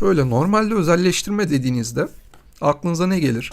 Şöyle normalde özelleştirme dediğinizde aklınıza ne gelir?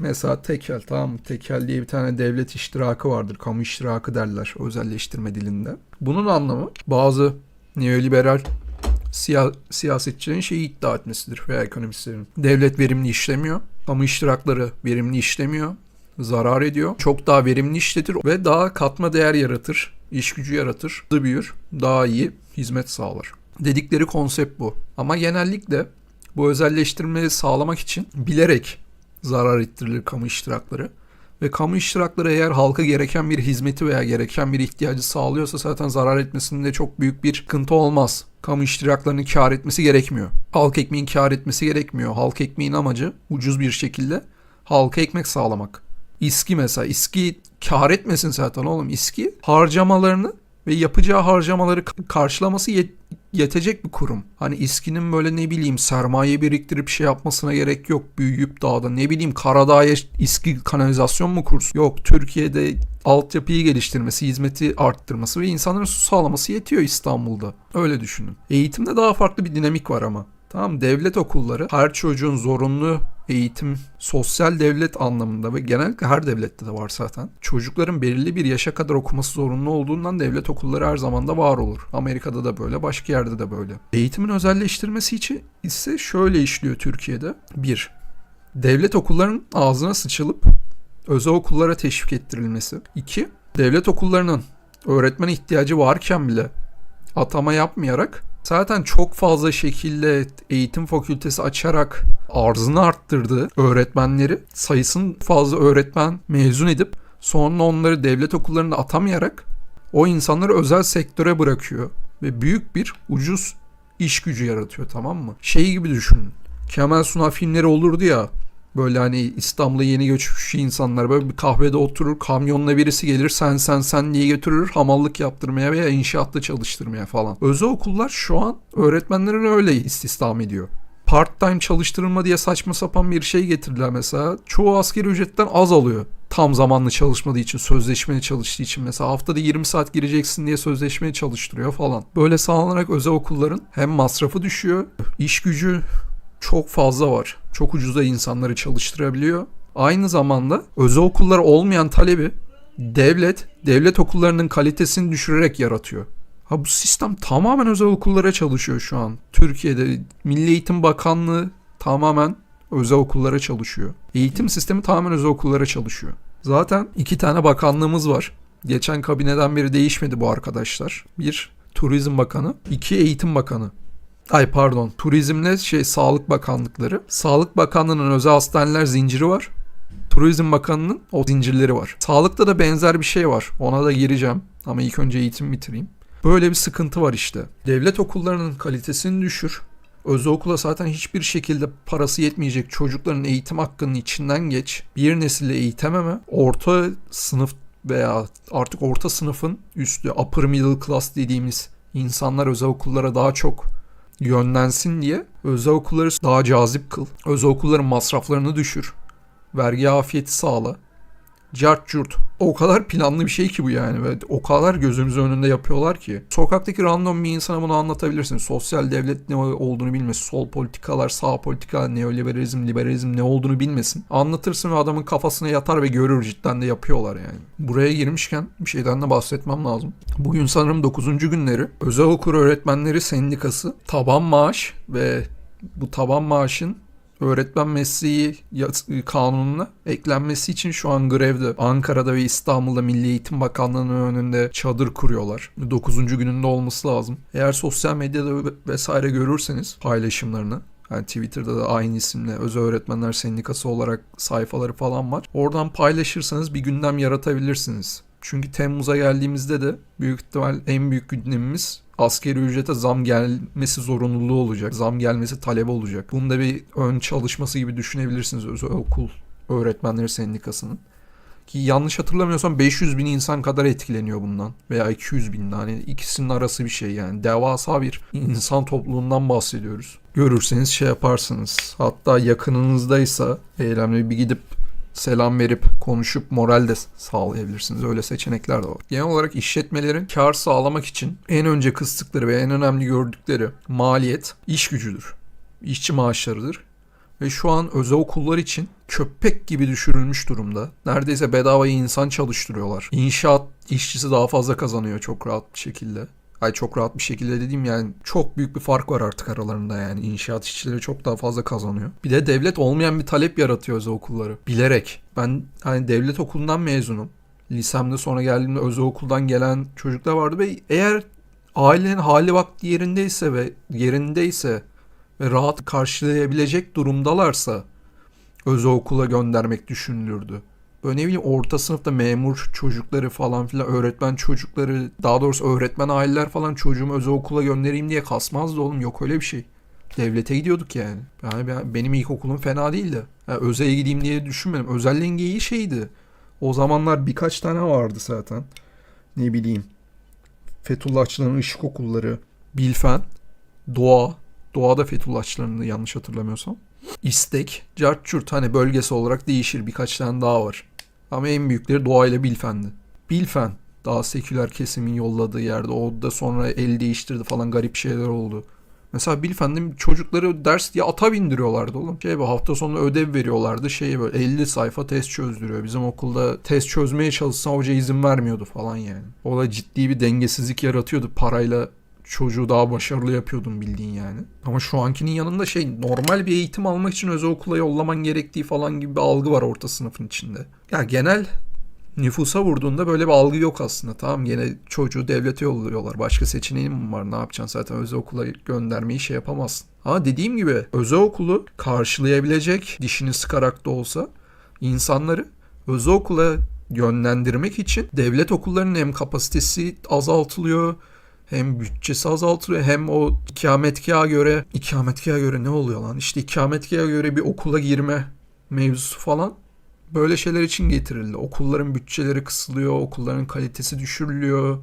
Mesela tekel tamam mı? Tekel diye bir tane devlet iştirakı vardır. Kamu iştirakı derler özelleştirme dilinde. Bunun anlamı bazı neoliberal siya- siyasetçilerin şeyi iddia etmesidir veya ekonomistlerin. Devlet verimli işlemiyor. Kamu iştirakları verimli işlemiyor. Zarar ediyor. Çok daha verimli işletir ve daha katma değer yaratır. iş gücü yaratır. Hızlı büyür. Daha iyi hizmet sağlar. Dedikleri konsept bu. Ama genellikle bu özelleştirmeyi sağlamak için bilerek zarar ettirilir kamu iştirakları. Ve kamu iştirakları eğer halka gereken bir hizmeti veya gereken bir ihtiyacı sağlıyorsa zaten zarar etmesinde çok büyük bir sıkıntı olmaz. Kamu iştiraklarının kar etmesi gerekmiyor. Halk ekmeğin kar etmesi gerekmiyor. Halk ekmeğin amacı ucuz bir şekilde halka ekmek sağlamak. İSKİ mesela. İSKİ kar etmesin zaten oğlum. İSKİ harcamalarını ve yapacağı harcamaları karşılaması yet- yetecek bir kurum. Hani İSKİ'nin böyle ne bileyim sermaye biriktirip şey yapmasına gerek yok. Büyüyüp dağda ne bileyim Karadağ'a İSKİ kanalizasyon mu kursun? Yok Türkiye'de altyapıyı geliştirmesi, hizmeti arttırması ve insanların su sağlaması yetiyor İstanbul'da. Öyle düşünün. Eğitimde daha farklı bir dinamik var ama. Tamam devlet okulları her çocuğun zorunlu eğitim sosyal devlet anlamında ve genellikle her devlette de var zaten. Çocukların belirli bir yaşa kadar okuması zorunlu olduğundan devlet okulları her zaman da var olur. Amerika'da da böyle, başka yerde de böyle. Eğitimin özelleştirmesi için ise şöyle işliyor Türkiye'de. Bir, devlet okullarının ağzına sıçılıp özel okullara teşvik ettirilmesi. İki, devlet okullarının öğretmen ihtiyacı varken bile atama yapmayarak zaten çok fazla şekilde eğitim fakültesi açarak arzını arttırdığı öğretmenleri sayısını fazla öğretmen mezun edip sonra onları devlet okullarına atamayarak o insanları özel sektöre bırakıyor ve büyük bir ucuz iş gücü yaratıyor tamam mı? Şey gibi düşünün. Kemal Sunal filmleri olurdu ya Böyle hani İstanbul'a yeni göçmüş insanlar böyle bir kahvede oturur kamyonla birisi gelir sen sen sen diye götürür hamallık yaptırmaya veya inşaatta çalıştırmaya falan. Özel okullar şu an öğretmenlerin öyle istihdam ediyor. Part time çalıştırılma diye saçma sapan bir şey getirdiler mesela. Çoğu asgari ücretten az alıyor. Tam zamanlı çalışmadığı için, sözleşmeli çalıştığı için mesela haftada 20 saat gireceksin diye sözleşmeye çalıştırıyor falan. Böyle sağlanarak özel okulların hem masrafı düşüyor, iş gücü çok fazla var. Çok ucuza insanları çalıştırabiliyor. Aynı zamanda özel okullar olmayan talebi devlet, devlet okullarının kalitesini düşürerek yaratıyor. Ha bu sistem tamamen özel okullara çalışıyor şu an. Türkiye'de Milli Eğitim Bakanlığı tamamen özel okullara çalışıyor. Eğitim sistemi tamamen özel okullara çalışıyor. Zaten iki tane bakanlığımız var. Geçen kabineden beri değişmedi bu arkadaşlar. Bir Turizm Bakanı, iki Eğitim Bakanı. Ay pardon. Turizmle şey Sağlık Bakanlıkları. Sağlık Bakanlığı'nın özel hastaneler zinciri var. Turizm Bakanı'nın o zincirleri var. Sağlıkta da benzer bir şey var. Ona da gireceğim. Ama ilk önce eğitim bitireyim. Böyle bir sıkıntı var işte. Devlet okullarının kalitesini düşür. Özel okula zaten hiçbir şekilde parası yetmeyecek çocukların eğitim hakkının içinden geç. Bir nesille eğitememe. Orta sınıf veya artık orta sınıfın üstü upper middle class dediğimiz insanlar özel okullara daha çok yönlensin diye özel okulları daha cazip kıl. Özel okulların masraflarını düşür. Vergi afiyeti sağla. Cart curt. O kadar planlı bir şey ki bu yani. Ve o kadar gözümüzün önünde yapıyorlar ki. Sokaktaki random bir insana bunu anlatabilirsin. Sosyal devlet ne olduğunu bilmesin. Sol politikalar, sağ politikalar, neoliberalizm, liberalizm ne olduğunu bilmesin. Anlatırsın ve adamın kafasına yatar ve görür cidden de yapıyorlar yani. Buraya girmişken bir şeyden de bahsetmem lazım. Bugün sanırım 9. günleri Özel Okul Öğretmenleri Sendikası taban maaş ve bu taban maaşın öğretmen mesleği kanununa eklenmesi için şu an grevde. Ankara'da ve İstanbul'da Milli Eğitim Bakanlığı'nın önünde çadır kuruyorlar. 9. gününde olması lazım. Eğer sosyal medyada ve- vesaire görürseniz paylaşımlarını yani Twitter'da da aynı isimle Özel Öğretmenler Sendikası olarak sayfaları falan var. Oradan paylaşırsanız bir gündem yaratabilirsiniz. Çünkü Temmuz'a geldiğimizde de büyük ihtimal en büyük gündemimiz askeri ücrete zam gelmesi zorunluluğu olacak. Zam gelmesi talebi olacak. Bunu da bir ön çalışması gibi düşünebilirsiniz özel okul öğretmenleri sendikasının. Ki yanlış hatırlamıyorsam 500 bin insan kadar etkileniyor bundan. Veya 200 bin hani ikisinin arası bir şey yani. Devasa bir insan topluluğundan bahsediyoruz. Görürseniz şey yaparsınız. Hatta yakınınızdaysa eylemle bir gidip selam verip konuşup moral de sağlayabilirsiniz. Öyle seçenekler de var. Genel olarak işletmelerin kar sağlamak için en önce kıstıkları ve en önemli gördükleri maliyet iş gücüdür. işçi maaşlarıdır. Ve şu an özel okullar için köpek gibi düşürülmüş durumda. Neredeyse bedavaya insan çalıştırıyorlar. İnşaat işçisi daha fazla kazanıyor çok rahat bir şekilde. Ay çok rahat bir şekilde dediğim yani çok büyük bir fark var artık aralarında yani. İnşaat işçileri çok daha fazla kazanıyor. Bir de devlet olmayan bir talep yaratıyor özel okulları. Bilerek. Ben hani devlet okulundan mezunum. Lisemde sonra geldiğimde özel okuldan gelen çocuklar vardı ve eğer ailenin hali vakti yerindeyse ve yerindeyse ve rahat karşılayabilecek durumdalarsa özel okula göndermek düşünülürdü. Böyle ne bileyim orta sınıfta memur çocukları falan filan öğretmen çocukları daha doğrusu öğretmen aileler falan çocuğumu özel okula göndereyim diye kasmazdı oğlum yok öyle bir şey. Devlete gidiyorduk yani. Yani ben- benim ilkokulum fena değildi. Yani özele gideyim diye düşünmedim. Özelliğin iyi şeydi. O zamanlar birkaç tane vardı zaten. Ne bileyim. Fethullahçıların ışık okulları. Bilfen. Doğa. Doğada Fethullahçılarını yanlış hatırlamıyorsam. İstek. Cartçurt hani bölgesi olarak değişir. Birkaç tane daha var. Ama en büyükleri Doğa ile Bilfen'di. Bilfen. Daha seküler kesimin yolladığı yerde. O da sonra el değiştirdi falan garip şeyler oldu. Mesela Bilfen'de çocukları ders diye ata bindiriyorlardı oğlum. Şey böyle hafta sonu ödev veriyorlardı. Şey böyle 50 sayfa test çözdürüyor. Bizim okulda test çözmeye çalışsan hoca izin vermiyordu falan yani. O da ciddi bir dengesizlik yaratıyordu. Parayla çocuğu daha başarılı yapıyordun bildiğin yani. Ama şu ankinin yanında şey normal bir eğitim almak için özel okula yollaman gerektiği falan gibi bir algı var orta sınıfın içinde. Ya genel nüfusa vurduğunda böyle bir algı yok aslında. Tamam yine çocuğu devlete yolluyorlar. Başka seçeneğin mi var? Ne yapacaksın zaten özel okula göndermeyi şey yapamazsın. Ama dediğim gibi özel okulu karşılayabilecek dişini sıkarak da olsa insanları özel okula yönlendirmek için devlet okullarının hem kapasitesi azaltılıyor hem bütçesi azaltılıyor hem o ikametgaha göre ikametgaha göre ne oluyor lan? İşte ikametgaha göre bir okula girme mevzusu falan böyle şeyler için getirildi. Okulların bütçeleri kısılıyor, okulların kalitesi düşürülüyor.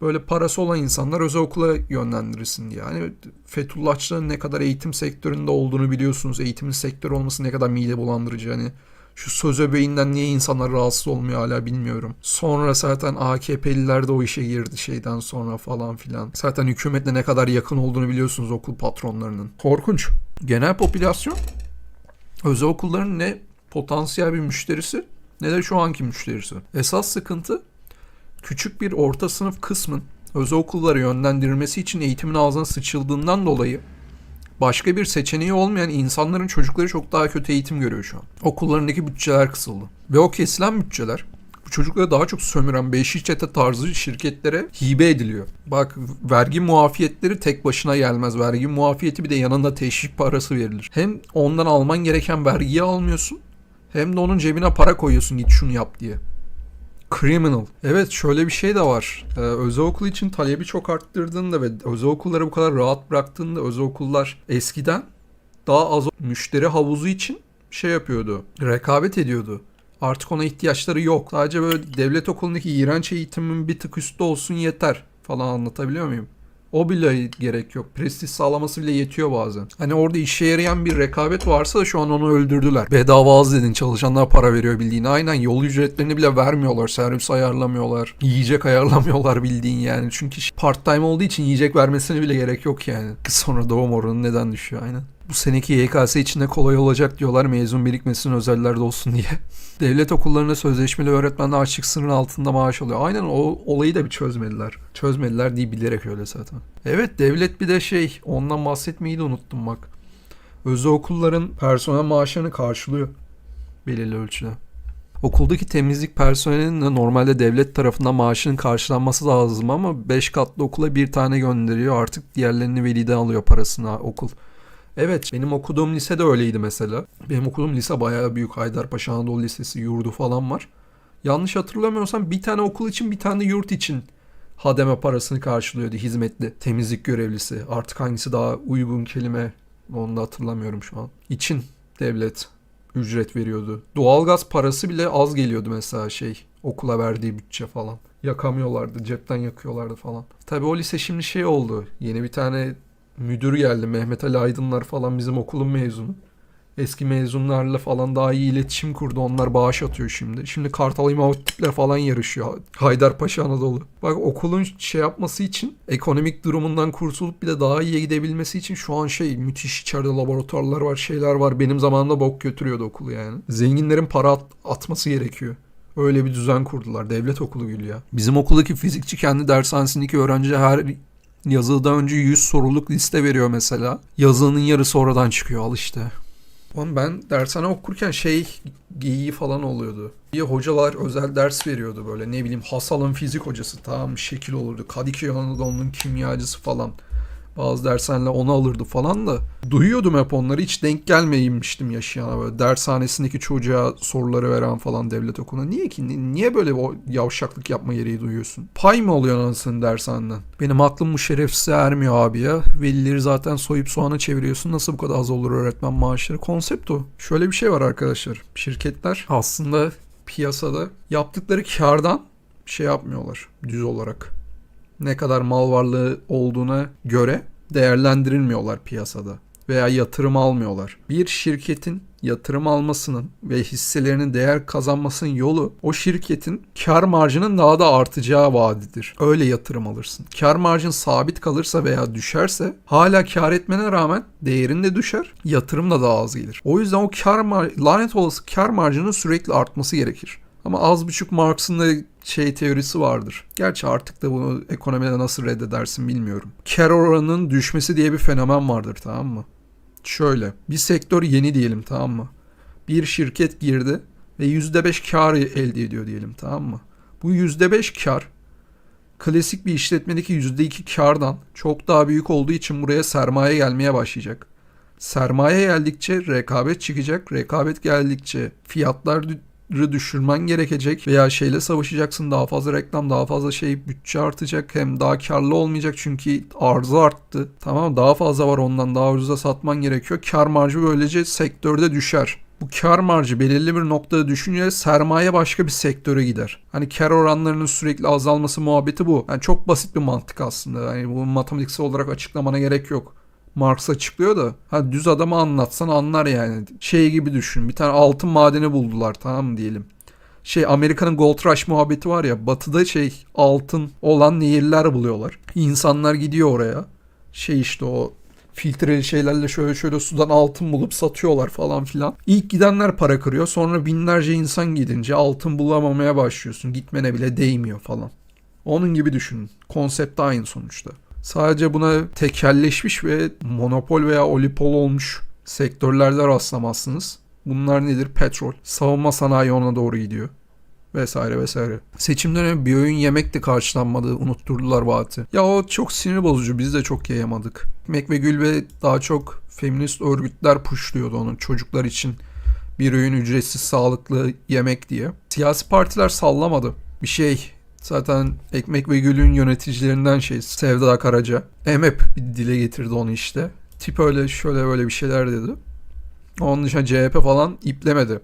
Böyle parası olan insanlar özel okula yönlendirilsin diye. Yani Fethullahçıların ne kadar eğitim sektöründe olduğunu biliyorsunuz. Eğitimin sektör olması ne kadar mide bulandırıcı. Hani şu söz öbeğinden niye insanlar rahatsız olmuyor hala bilmiyorum. Sonra zaten AKP'liler de o işe girdi şeyden sonra falan filan. Zaten hükümetle ne kadar yakın olduğunu biliyorsunuz okul patronlarının. Korkunç. Genel popülasyon özel okulların ne potansiyel bir müşterisi ne de şu anki müşterisi. Esas sıkıntı küçük bir orta sınıf kısmın özel okullara yönlendirilmesi için eğitimin ağzına sıçıldığından dolayı başka bir seçeneği olmayan insanların çocukları çok daha kötü eğitim görüyor şu an. Okullarındaki bütçeler kısıldı. Ve o kesilen bütçeler bu çocukları daha çok sömüren beşi çete tarzı şirketlere hibe ediliyor. Bak vergi muafiyetleri tek başına gelmez. Vergi muafiyeti bir de yanında teşvik parası verilir. Hem ondan alman gereken vergiyi almıyorsun hem de onun cebine para koyuyorsun git şunu yap diye. Criminal. Evet şöyle bir şey de var. Ee, özel okul için talebi çok arttırdığında ve özel okulları bu kadar rahat bıraktığında özel okullar eskiden daha az müşteri havuzu için şey yapıyordu. Rekabet ediyordu. Artık ona ihtiyaçları yok. Sadece böyle devlet okulundaki iğrenç eğitimin bir tık üstte olsun yeter falan anlatabiliyor muyum? O bile gerek yok. Prestij sağlaması bile yetiyor bazen. Hani orada işe yarayan bir rekabet varsa da şu an onu öldürdüler. Bedava az dedin. Çalışanlar para veriyor bildiğin. Aynen yol ücretlerini bile vermiyorlar. Servis ayarlamıyorlar. Yiyecek ayarlamıyorlar bildiğin yani. Çünkü part time olduğu için yiyecek vermesine bile gerek yok yani. Sonra doğum oranı neden düşüyor aynen. Bu seneki YKS içinde kolay olacak diyorlar mezun birikmesin özellerde olsun diye. Devlet okullarında sözleşmeli öğretmenler açık sınırın altında maaş alıyor. Aynen o olayı da bir çözmediler. Çözmediler diye bilerek öyle zaten. Evet devlet bir de şey ondan bahsetmeyi de unuttum bak. Özel okulların personel maaşlarını karşılıyor. Belirli ölçüde. Okuldaki temizlik personelinin de normalde devlet tarafından maaşının karşılanması lazım ama 5 katlı okula bir tane gönderiyor. Artık diğerlerini veliden alıyor parasını okul. Evet benim okuduğum lise de öyleydi mesela. Benim okuduğum lise bayağı büyük. Haydarpaşa Anadolu Lisesi yurdu falan var. Yanlış hatırlamıyorsam bir tane okul için bir tane yurt için hademe parasını karşılıyordu hizmetli temizlik görevlisi. Artık hangisi daha uygun kelime onu da hatırlamıyorum şu an. İçin devlet ücret veriyordu. Doğalgaz parası bile az geliyordu mesela şey okula verdiği bütçe falan. Yakamıyorlardı cepten yakıyorlardı falan. Tabii o lise şimdi şey oldu. Yeni bir tane müdür geldi Mehmet Ali Aydınlar falan bizim okulun mezunu. Eski mezunlarla falan daha iyi iletişim kurdu. Onlar bağış atıyor şimdi. Şimdi Kartal İmam Hatip'le falan yarışıyor. Haydarpaşa Anadolu. Bak okulun şey yapması için ekonomik durumundan kurtulup bir de daha iyiye gidebilmesi için şu an şey müthiş içeride laboratuvarlar var şeyler var. Benim zamanımda bok götürüyordu okulu yani. Zenginlerin para at- atması gerekiyor. Öyle bir düzen kurdular. Devlet okulu gül ya. Bizim okuldaki fizikçi kendi dershanesindeki öğrenci her yazıdan önce 100 soruluk liste veriyor mesela. Yazının yarısı oradan çıkıyor al işte. Oğlum ben dershane okurken şey geyiği falan oluyordu. Bir hocalar özel ders veriyordu böyle ne bileyim Hasal'ın fizik hocası tamam şekil olurdu. Kadıköy Anadolu'nun kimyacısı falan. Bazı dershaneler onu alırdı falan da. Duyuyordum hep onları hiç denk gelmeymiştim yaşayana böyle. Dershanesindeki çocuğa soruları veren falan devlet okuluna. Niye ki? Ni- Niye böyle o yavşaklık yapma gereği duyuyorsun? Pay mı oluyor anasının dershaneden? Benim aklım bu şerefsize ermiyor abi ya. Velileri zaten soyup soğana çeviriyorsun. Nasıl bu kadar az olur öğretmen maaşları? Konsept o. Şöyle bir şey var arkadaşlar. Şirketler aslında piyasada yaptıkları kardan şey yapmıyorlar düz olarak ne kadar mal varlığı olduğuna göre değerlendirilmiyorlar piyasada veya yatırım almıyorlar. Bir şirketin yatırım almasının ve hisselerinin değer kazanmasının yolu o şirketin kar marjının daha da artacağı vaadidir. Öyle yatırım alırsın. Kar marjın sabit kalırsa veya düşerse hala kar etmene rağmen değerin de düşer, yatırım da daha az gelir. O yüzden o kar mar- lanet olası kar marjının sürekli artması gerekir. Ama az buçuk Marx'ın da şey teorisi vardır. Gerçi artık da bunu ekonomide nasıl reddedersin bilmiyorum. Kar oranının düşmesi diye bir fenomen vardır tamam mı? Şöyle bir sektör yeni diyelim tamam mı? Bir şirket girdi ve %5 kar elde ediyor diyelim tamam mı? Bu %5 kar klasik bir işletmedeki %2 kardan çok daha büyük olduğu için buraya sermaye gelmeye başlayacak. Sermaye geldikçe rekabet çıkacak. Rekabet geldikçe fiyatlar düşürmen gerekecek veya şeyle savaşacaksın daha fazla reklam daha fazla şey bütçe artacak hem daha karlı olmayacak çünkü arzı arttı tamam daha fazla var ondan daha ucuza satman gerekiyor kar marjı böylece sektörde düşer bu kar marjı belirli bir noktada düşünce sermaye başka bir sektöre gider. Hani kar oranlarının sürekli azalması muhabbeti bu. Yani çok basit bir mantık aslında. Yani bu matematiksel olarak açıklamana gerek yok. Marx açıklıyor da ha düz adama anlatsan anlar yani. Şey gibi düşün. Bir tane altın madeni buldular tamam diyelim. Şey Amerika'nın Gold Rush muhabbeti var ya batıda şey altın olan nehirler buluyorlar. İnsanlar gidiyor oraya. Şey işte o filtreli şeylerle şöyle şöyle sudan altın bulup satıyorlar falan filan. İlk gidenler para kırıyor. Sonra binlerce insan gidince altın bulamamaya başlıyorsun. Gitmene bile değmiyor falan. Onun gibi düşünün. Konsept aynı sonuçta. Sadece buna tekelleşmiş ve monopol veya oligopol olmuş sektörlerde rastlamazsınız. Bunlar nedir? Petrol. Savunma sanayi ona doğru gidiyor. Vesaire vesaire. Seçim dönemi bir öğün yemek de karşılanmadı. Unutturdular vaati. Ya o çok sinir bozucu. Biz de çok yiyamadık. Ekmek ve Gül ve daha çok feminist örgütler puşluyordu onu çocuklar için bir öğün ücretsiz sağlıklı yemek diye. Siyasi partiler sallamadı. Bir şey Zaten Ekmek ve Gül'ün yöneticilerinden şey Sevda Karaca. EMEP bir dile getirdi onu işte. Tip öyle şöyle böyle bir şeyler dedi. Onun dışında CHP falan iplemedi.